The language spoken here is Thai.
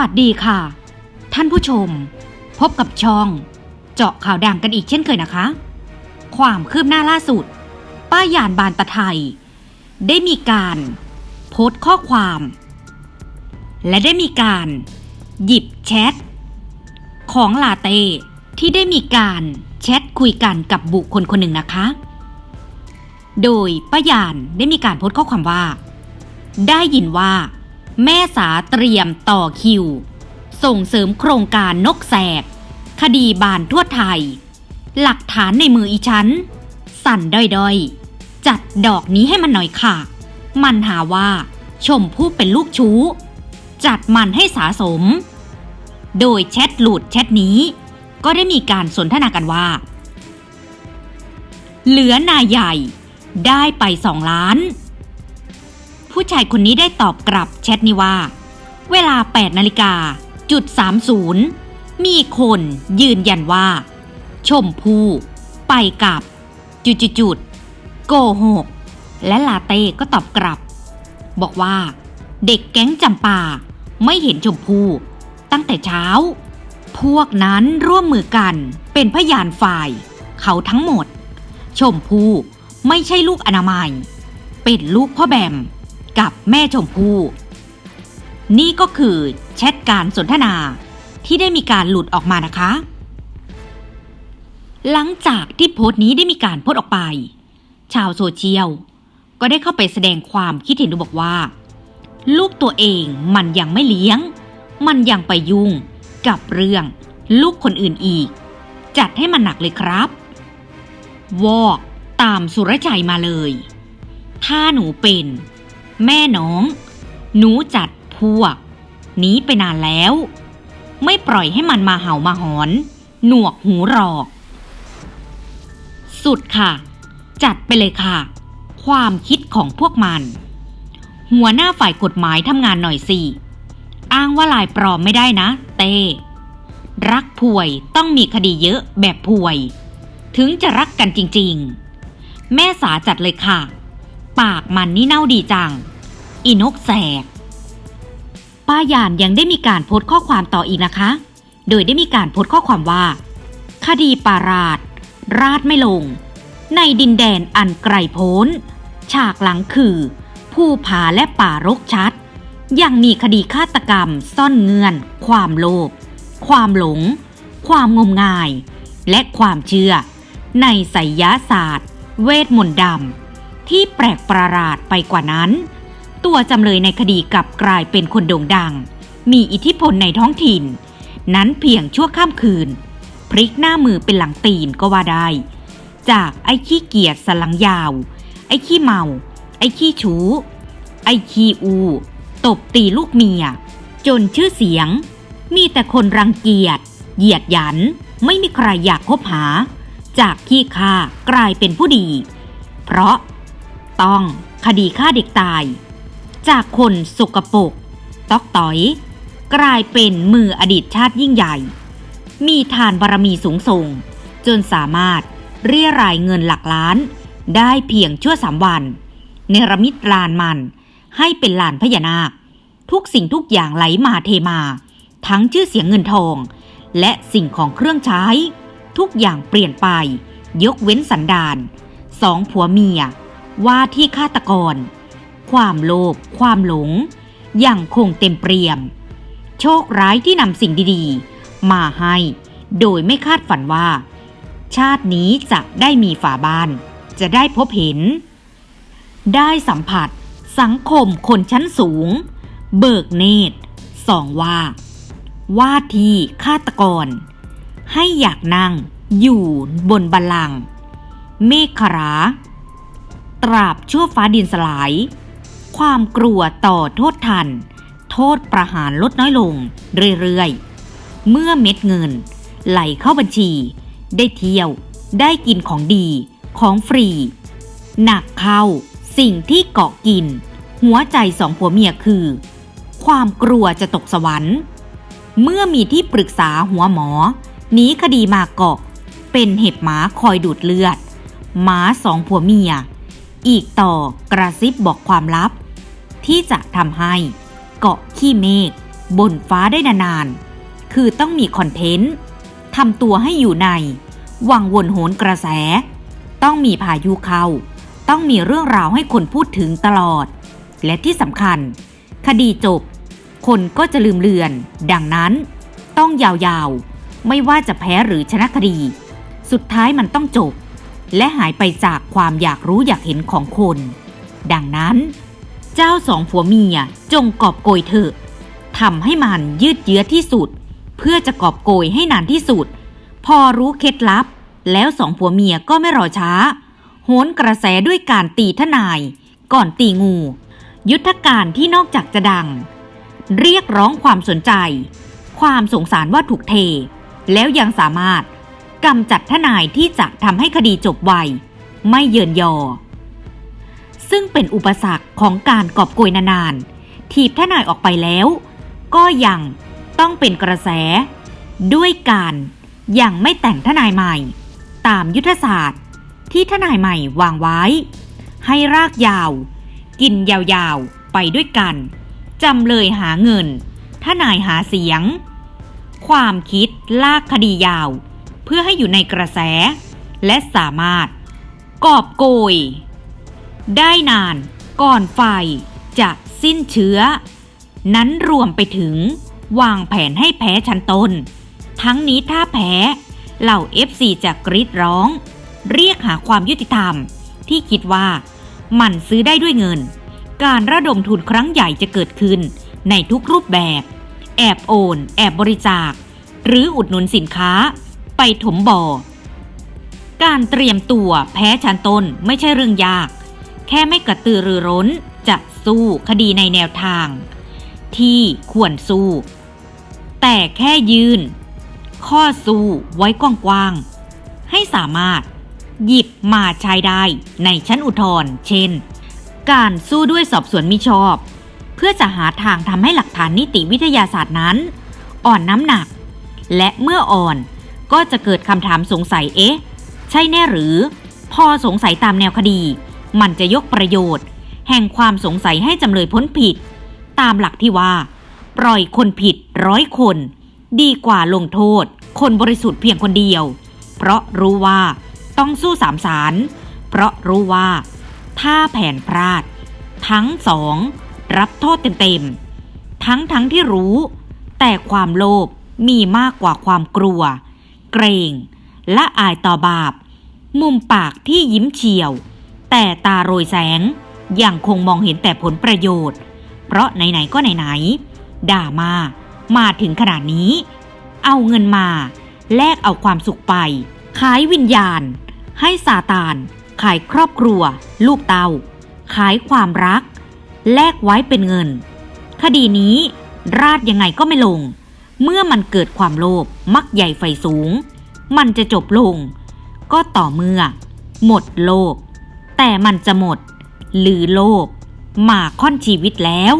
สวัสดีค่ะ ท่านผู้ชม พบกับช่อง เจาะข่าวดังกันอีกเช่นเคยนะคะ ความคืบหน้าล่าสุด ป้ายานบานตะไทย ได้มีการ โพสต์ข้อความ และได้มีการ หยิบแชท ของลาเต้ที่ได้มีการแชทคุยกันกับบุคคลคนหนึ่งนะคะ โดยป้ายานได้มีการโพสต์ข้อความว่า ได้ยินว่า แม่สาเตรียมต่อคิว ส่งเสริมโครงการนกแสก คดีบานทั่วไทย หลักฐานในมืออีฉัน สั่นด้อยๆ จัดดอกนี้ให้มันหน่อยค่ะ มันหาว่า ชมพู่เป็นลูกชู้ จัดมันให้สาสม โดยแชทหลุดแชทนี้ ก็ได้มีการสนทนากันว่า เหลือนายใหญ่ได้ไปสองล้าน ผู้ชายคนนี้ได้ตอบกลับแชทนี้ว่า เวลา 8นาฬิกาจุด30 มีคนยืนยันว่า ชมพู่ไปกับจุดจุดจุดโกหก และลาเต้ก็ตอบกลับ บอกว่า เด็กแก๊งจำปาไม่เห็นชมพู่ตั้งแต่เช้า พวกนั้นร่วมมือกันเป็นพยานฝ่าย เขาทั้งหมด ชมพู่ไม่ใช่ลูกอนามัย เป็นลูกพ่อแบม กับแม่ชมพู่นี่ก็คือแชทการสนทนาที่ได้มีการหลุดออกมานะคะ หลังจากที่โพสต์นี้ได้มีการโพสต์ออกไป ชาวโซเชียลก็ได้เข้าไปแสดงความคิดเห็นดยบอกว่า ลูกตัวเองมันยังไม่เลี้ยง มันยังไปยุ่งกับเรื่องลูกคนอื่นอีก จัดให้มันหนักเลยครับ วอกตามสุรชัยมาเลย ถ้าหนูเป็น แม่น้อง หนูจัดพวกหนีไปนานแล้ว ไม่ปล่อยให้มันมาเห่ามาหอน หนวกหูหรอก สุดค่ะ จัดไปเลยค่ะ ความคิดของพวกมัน หัวหน้าฝ่ายกฎหมายทำงานหน่อยสิ อ้างว่าลายปลอมไม่ได้นะ เต้ รักป่วยต้องมีคดีเยอะแบบป่วย ถึงจะรักกันจริง ๆ แม่สาจัดเลยค่ะ ปากมันนี่เน่าดีจัง อีนกแสก ป้ายานยังได้มีการโพสต์ข้อความต่ออีกนะคะ โดยได้มีการโพสต์ข้อความว่า คดีปาราดราดไม่ลง ในดินแดนอันไกลโพ้น ฉากหลังคือ ผู้ผาและป่ารกชัด ยังมีคดีฆาตกรรมซ่อนเงื่อน ความโลภความหลง ความงมงาย และความเชื่อ ในไสยศาสตร์ เวทมนต์ดำ ที่แปลกประหลาดไปกว่านั้น ตัวจำเลยในคดีกลับกลายเป็นคนโด่งดัง มีอิทธิพลในท้องถิ่น นั้นเพียงชั่วข้ามคืน พลิกหน้ามือเป็นหลังตีนก็ว่าได้ จากไอ้ขี้เกียจสลังยาว ไอ้ขี้เมา ไอ้ขี้ชู้ ไอ้ขี้อู ตบตีลูกเมีย จนชื่อเสียง มีแต่คนรังเกียจ เหยียดหยัน ไม่มีใครอยากคบหา จากขี้ข้ากลายเป็นผู้ดี เพราะ ต้อง คดีฆ่าเด็กตาย จากคนสกปรกตอกต่อย กลายเป็นมืออดีตชาติยิ่งใหญ่ มีทานบารมีสูงส่ง จนสามารถเรียรายเงินหลักล้าน ได้เพียงชั่วสามวัน เนรมิตลานมัน ให้เป็นลานพญานาค ทุกสิ่งทุกอย่างไหลมาเทมา ทั้งชื่อเสียงเงินทอง และสิ่งของเครื่องใช้ ทุกอย่างเปลี่ยนไป ยกเว้นสันดานสองผัวเมีย ว่าที่ฆาตกร ความโลภความหลงยังคงเต็มเปี่ยม โชคร้ายที่นำสิ่งดีๆ มาให้ โดยไม่คาดฝันว่า ชาตินี้จะได้มีฝาบ้าน จะได้พบเห็น ได้สัมผัส สังคมคนชั้นสูง เบิกเนตรสองว่า ว่าที่ฆาตกร ให้อยากนั่งอยู่บนบัลลังก์เมฆขรา ตราบชั่วฟ้าดินสลาย ความกลัวต่อโทษทัน โทษประหารลดน้อยลงเรื่อยๆ เมื่อเม็ดเงิน ไหลเข้าบัญชี ได้เที่ยว ได้กินของดีของฟรี หนักเข้าสิ่งที่เกาะกิน หัวใจสองผัวเมียคือ ความกลัวจะตกสวรรค์ เมื่อมีที่ปรึกษาหัวหมอหนีคดีมาเกาะ เป็นเห็บหมาคอยดูดเลือดหมาสองผัวเมีย อีกต่อกระซิบบอกความลับ ที่จะทำให้เกาะขี้เมฆบนฟ้าได้นานๆ คือต้องมีคอนเทนต์ทำตัวให้อยู่ในวังวนโหนกระแส ต้องมีพายุเข้า ต้องมีเรื่องราวให้คนพูดถึงตลอด และที่สำคัญ คดีจบ คนก็จะลืมเลือน ดังนั้น ต้องยาวๆ ไม่ว่าจะแพ้หรือชนะคดี สุดท้ายมันต้องจบ และหายไปจากความอยากรู้อยากเห็นของคน ดังนั้น เจ้าสองผัวเมียจงกอบโกยเถอะทำให้มันยืดเยื้อที่สุด เพื่อจะกอบโกยให้นานที่สุด พอรู้เคล็ดลับ แล้วสองผัวเมียก็ไม่รอช้า โหนกระแสด้วยการตีทนาย ก่อนตีงู ยุทธการที่นอกจากจะดัง เรียกร้องความสนใจ ความสงสารว่าถูกเท แล้วยังสามารถ กำจัดทนายที่จะทำให้คดีจบไว ไม่เยินยอ ซึ่งเป็นอุปสรรคของการกอบโกยนานๆถีบทนายออกไปแล้ว ก็ยังต้องเป็นกระแส ด้วยการยังไม่แต่งทนายใหม่ ตามยุทธศาสตร์ ที่ทนายใหม่วางไว้ ให้รากยาว กินยาวๆ ไปด้วยกันจำเลยหาเงินทนายหาเสียง ความคิดลากคดียาว เพื่อให้อยู่ในกระแส และสามารถ กอบโกย ได้นานก่อนไฟจะสิ้นเชื้อ นั้นรวมไปถึง วางแผนให้แพ้ชั้นตน ทั้งนี้ถ้าแพ้ เหล่า FC จะกรีดร้อง เรียกหาความยุติธรรม ที่คิดว่า มันซื้อได้ด้วยเงิน การระดมทุนครั้งใหญ่จะเกิดขึ้นในทุกรูปแบบ แอบโอน แอบบริจาค หรืออุดหนุนสินค้า ไปถมบ่อ การเตรียมตัวแพ้ชั้นต้นไม่ใช่เรื่องยาก แค่ไม่กระตือรือร้นจะสู้คดีในแนวทาง ที่ควรสู้ แต่แค่ยืน ข้อสู้ไว้กว้างๆให้สามารถหยิบมาใช้ได้ในชั้นอุทธรณ์เช่น การสู้ด้วยสอบสวนมิชอบ เพื่อจะหาทางทำให้หลักฐานนิติวิทยาศาสตร์นั้น อ่อนน้ำหนัก และเมื่ออ่อน ก็จะเกิดคำถามสงสัยเอ๊ะ ใช่แน่หรือ พอสงสัยตามแนวคดี มันจะยกประโยชน์ แห่งความสงสัยให้จำเลยพ้นผิด ตามหลักที่ว่า ปล่อยคนผิดร้อยคน ดีกว่าลงโทษ คนบริสุทธิ์เพียงคนเดียว เพราะรู้ว่าต้องสู้สามสารเพราะรู้ว่า ถ้าแผนพลาด ทั้งสอง รับโทษเต็มๆทั้งทั้งที่รู้ แต่ความโลภมีมากกว่าความกลัว เกรงและอายต่อบาป มุมปากที่ยิ้มเฉียว แต่ตาโรยแสง ยังคงมองเห็นแต่ผลประโยชน์ เพราะไหน ๆ ก็ไหน ๆ ด่ามา มาถึงขนาดนี้ เอาเงินมา แลกเอาความสุขไป ขายวิญญาณ ให้ซาตาน ขายครอบครัว ลูกเตา ขายความรัก แลกไว้เป็นเงิน คดีนี้ราดยังไงก็ไม่ลง เมื่อมันเกิดความโลภมักใหญ่ไฟสูง มันจะจบลง ก็ต่อเมื่อ หมดโลภแต่มันจะหมด หรือโลภมาค่อนชีวิตแล้ว